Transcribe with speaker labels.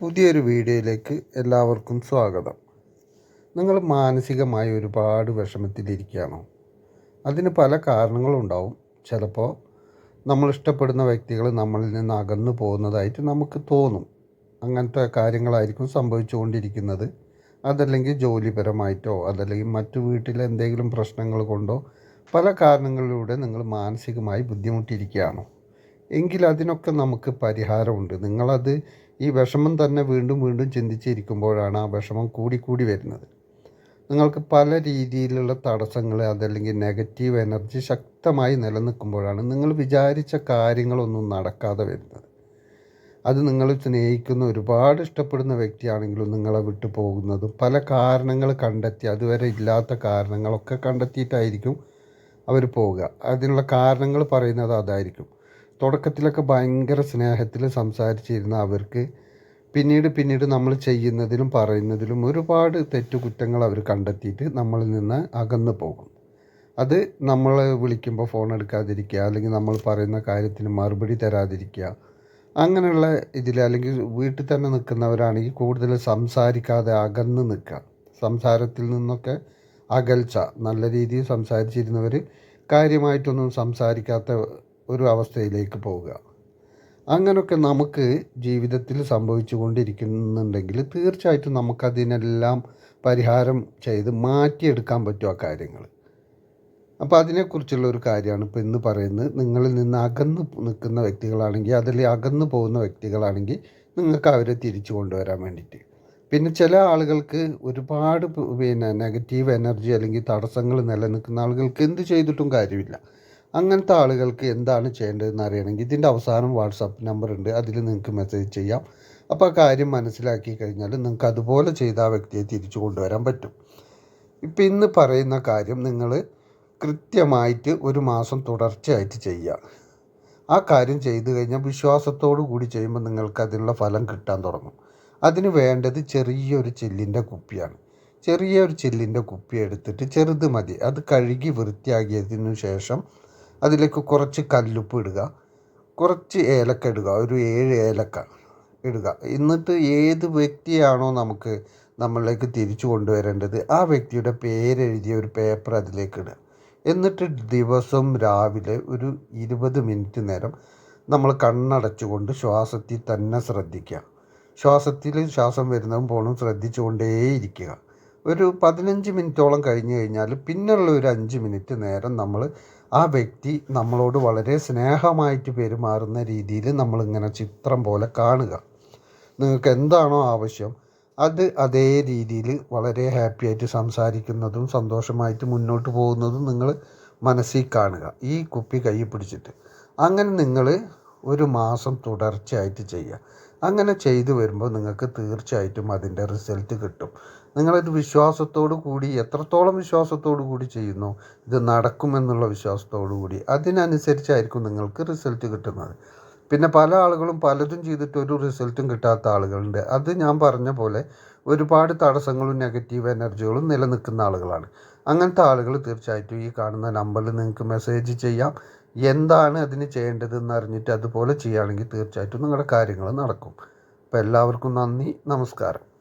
Speaker 1: പുതിയൊരു വീഡിയോയിലേക്ക് എല്ലാവർക്കും സ്വാഗതം. നിങ്ങൾ മാനസികമായി ഒരുപാട് വിഷമത്തിലിരിക്കുകയാണോ? അതിന് പല കാരണങ്ങളുണ്ടാവും ചിലപ്പോൾ നമ്മൾ ഇഷ്ടപ്പെടുന്ന വ്യക്തികൾ നമ്മളിൽ നിന്ന് അകന്നു പോകുന്നതായിട്ട് നമുക്ക് തോന്നും. അങ്ങനത്തെ കാര്യങ്ങളായിരിക്കും സംഭവിച്ചുകൊണ്ടിരിക്കുന്നത്. അതല്ലെങ്കിൽ ജോലിപരമായിട്ടോ അതല്ലെങ്കിൽ മറ്റു വീട്ടിലെ എന്തെങ്കിലും പ്രശ്നങ്ങൾ കൊണ്ടോ പല കാരണങ്ങളിലൂടെ നിങ്ങൾ മാനസികമായി ബുദ്ധിമുട്ടിയിരിക്കുകയാണോ എങ്കിൽ അതിനൊക്കെ നമുക്ക് പരിഹാരമുണ്ട്. നിങ്ങളത് ഈ വിഷമം തന്നെ വീണ്ടും വീണ്ടും ചിന്തിച്ചിരിക്കുമ്പോഴാണ് ആ വിഷമം കൂടിക്കൂടി വരുന്നത്. നിങ്ങൾക്ക് പല രീതിയിലുള്ള തടസ്സങ്ങൾ അതല്ലെങ്കിൽ നെഗറ്റീവ് എനർജി ശക്തമായി നിലനിൽക്കുമ്പോഴാണ് നിങ്ങൾ വിചാരിച്ച കാര്യങ്ങളൊന്നും നടക്കാതെ വരുന്നത്. അത് നിങ്ങൾ സ്നേഹിക്കുന്ന ഒരുപാട് ഇഷ്ടപ്പെടുന്ന വ്യക്തിയാണെങ്കിലും നിങ്ങളെ വിട്ടു പോകുന്നതും പല കാരണങ്ങൾ കണ്ടെത്തി അതുവരെ ഇല്ലാത്ത കാരണങ്ങളൊക്കെ കണ്ടെത്തിയിട്ടായിരിക്കും അവർ പോവുക. അതിനുള്ള കാരണങ്ങൾ പറയുന്നത് അതായിരിക്കും. തുടക്കത്തിലൊക്കെ ഭയങ്കര സ്നേഹത്തിൽ സംസാരിച്ചിരുന്ന അവർക്ക്. പിന്നീട് പിന്നീട് നമ്മൾ ചെയ്യുന്നതിലും പറയുന്നതിലും ഒരുപാട് തെറ്റുകുറ്റങ്ങൾ അവർ കണ്ടെത്തിയിട്ട് നമ്മളിൽ നിന്ന് അകന്നു പോകും. അത് നമ്മൾ വിളിക്കുമ്പോൾ ഫോൺ എടുക്കാതിരിക്കുക അല്ലെങ്കിൽ നമ്മൾ പറയുന്ന കാര്യത്തിന് മറുപടി തരാതിരിക്കുക അങ്ങനെയുള്ള ഇതിൽ അല്ലെങ്കിൽ വീട്ടിൽ തന്നെ നിൽക്കുന്നവരാണെങ്കിൽ കൂടുതൽ സംസാരിക്കാതെ അകന്ന് നിൽക്കുക. സംസാരത്തിൽ നിന്നൊക്കെ അകൽച്ച നല്ല രീതിയിൽ സംസാരിച്ചിരുന്നവർ കാര്യമായിട്ടൊന്നും സംസാരിക്കാത്ത ഒരു അവസ്ഥയിലേക്ക് പോവുക. അങ്ങനെയൊക്കെ നമുക്ക് ജീവിതത്തിൽ സംഭവിച്ചു കൊണ്ടിരിക്കുന്നുണ്ടെങ്കിൽ തീർച്ചയായിട്ടും നമുക്കതിനെല്ലാം പരിഹാരം ചെയ്ത് മാറ്റിയെടുക്കാൻ പറ്റും ആ കാര്യങ്ങൾ. അപ്പോൾ അതിനെക്കുറിച്ചുള്ള ഒരു കാര്യമാണ് ഇപ്പോൾ ഇന്ന് പറയുന്നത്. നിങ്ങളിൽ നിന്ന് അകന്ന് നിൽക്കുന്ന വ്യക്തികളാണെങ്കിൽ അതിൽ അകന്നു പോകുന്ന വ്യക്തികളാണെങ്കിൽ നിങ്ങൾക്ക് അവരെ തിരിച്ചു കൊണ്ടുവരാൻ വേണ്ടിയിട്ട്. പിന്നെ ചില ആളുകൾക്ക് ഒരുപാട് പിന്നെ നെഗറ്റീവ് എനർജി അല്ലെങ്കിൽ തടസ്സങ്ങൾ നിലനിൽക്കുന്ന ആളുകൾക്ക് എന്ത് ചെയ്തിട്ടും കാര്യമില്ല. അങ്ങനത്തെ ആളുകൾക്ക് എന്താണ് ചെയ്യേണ്ടതെന്ന് അറിയണമെങ്കിൽ ഇതിന്റെ അവസാനം വാട്സാപ്പ് നമ്പർ ഉണ്ട്. അതിൽ നിങ്ങൾക്ക് മെസ്സേജ് ചെയ്യാം. അപ്പോൾ ആ കാര്യം മനസ്സിലാക്കി കഴിഞ്ഞാൽ നിങ്ങൾക്ക് അതുപോലെ ചെയ്ത ആ വ്യക്തിയെ തിരിച്ചു കൊണ്ടുവരാൻ പറ്റും. ഇപ്പം ഇന്ന് പറയുന്ന കാര്യം നിങ്ങൾ കൃത്യമായിട്ട് ഒരു മാസം തുടർച്ചയായിട്ട് ചെയ്യുക. ആ കാര്യം ചെയ്തു കഴിഞ്ഞാൽ വിശ്വാസത്തോടു കൂടി ചെയ്യുമ്പോൾ നിങ്ങൾക്ക് അതിനുള്ള ഫലം കിട്ടാൻ തുടങ്ങും. അതിന് വേണ്ടത് ചെറിയൊരു ചില്ലിന്റെ കുപ്പിയാണ്. ചെറിയൊരു ചില്ലിന്റെ കുപ്പി എടുത്തിട്ട് ചെറുത് മതി. അത് കഴുകി വൃത്തിയാക്കിയതിനു ശേഷം അതിലേക്ക് കുറച്ച് കല്ലുപ്പ് ഇടുക. കുറച്ച് ഏലക്ക ഇടുക. ഒരു ഏഴ് ഏലക്ക ഇടുക. എന്നിട്ട് ഏത് വ്യക്തിയാണോ നമുക്ക് നമ്മളിലേക്ക് തിരിച്ചു കൊണ്ടുവരേണ്ടത് ആ വ്യക്തിയുടെ പേരെഴുതിയ ഒരു പേപ്പർ അതിലേക്ക് ഇടുക. എന്നിട്ട് ദിവസം രാവിലെ ഒരു ഇരുപത് മിനിറ്റ് നേരം നമ്മൾ കണ്ണടച്ചുകൊണ്ട് ശ്വാസത്തിൽ തന്നെ ശ്രദ്ധിക്കുക. ശ്വാസത്തിൽ ശ്വാസം വരുന്നതും പോണും ശ്രദ്ധിച്ചുകൊണ്ടേയിരിക്കുക. ഒരു പതിനഞ്ച് മിനിറ്റോളം കഴിഞ്ഞ് കഴിഞ്ഞാൽ പിന്നുള്ള ഒരു അഞ്ച് മിനിറ്റ് നേരം നമ്മൾ ആ വ്യക്തി നമ്മളോട് വളരെ സ്നേഹമായിട്ട് പെരുമാറുന്ന രീതിയിൽ നമ്മളിങ്ങനെ ചിത്രം പോലെ കാണുക. നിങ്ങൾക്ക് എന്താണോ ആവശ്യം അത് അതേ രീതിയിൽ വളരെ ഹാപ്പി ആയിട്ട് സംസാരിക്കുന്നതും സന്തോഷമായിട്ട് മുന്നോട്ട് പോകുന്നതും നിങ്ങൾ മനസ്സിൽ കാണുക. ഈ കുപ്പി കൈ പിടിച്ചിട്ട്. അങ്ങനെ നിങ്ങൾ ഒരു മാസം തുടർച്ചയായിട്ട് ചെയ്യുക. അങ്ങനെ ചെയ്തു വരുമ്പോൾ നിങ്ങൾക്ക് തീർച്ചയായിട്ടും അതിന്റെ റിസൾട്ട് കിട്ടും. നിങ്ങളൊരു വിശ്വാസത്തോടു കൂടി എത്രത്തോളം വിശ്വാസത്തോടു കൂടി ചെയ്യുന്നു ഇത് നടക്കുമെന്നുള്ള വിശ്വാസത്തോടു കൂടി അതിനനുസരിച്ചായിരിക്കും നിങ്ങൾക്ക് റിസൾട്ട് കിട്ടുന്നത്. പിന്നെ പല ആളുകളും പലതും ചെയ്തിട്ട് ഒരു റിസൾട്ടും കിട്ടാത്ത ആളുകളുണ്ട്. അത് ഞാൻ പറഞ്ഞ പോലെ ഒരുപാട് തടസ്സങ്ങളും നെഗറ്റീവ് എനർജികളും നിലനിൽക്കുന്ന ആളുകളാണ്. അങ്ങനത്തെ ആളുകൾ തീർച്ചയായിട്ടും ഈ കാണുന്ന നമ്പറിൽ നിങ്ങൾക്ക് മെസ്സേജ് ചെയ്യാം. എന്താണ് അതിന് ചെയ്യേണ്ടതെന്ന് അറിഞ്ഞിട്ട് അതുപോലെ ചെയ്യുകയാണെങ്കിൽ തീർച്ചയായിട്ടും നിങ്ങളുടെ കാര്യങ്ങൾ നടക്കും. അപ്പോൾ എല്ലാവർക്കും നന്ദി നമസ്കാരം.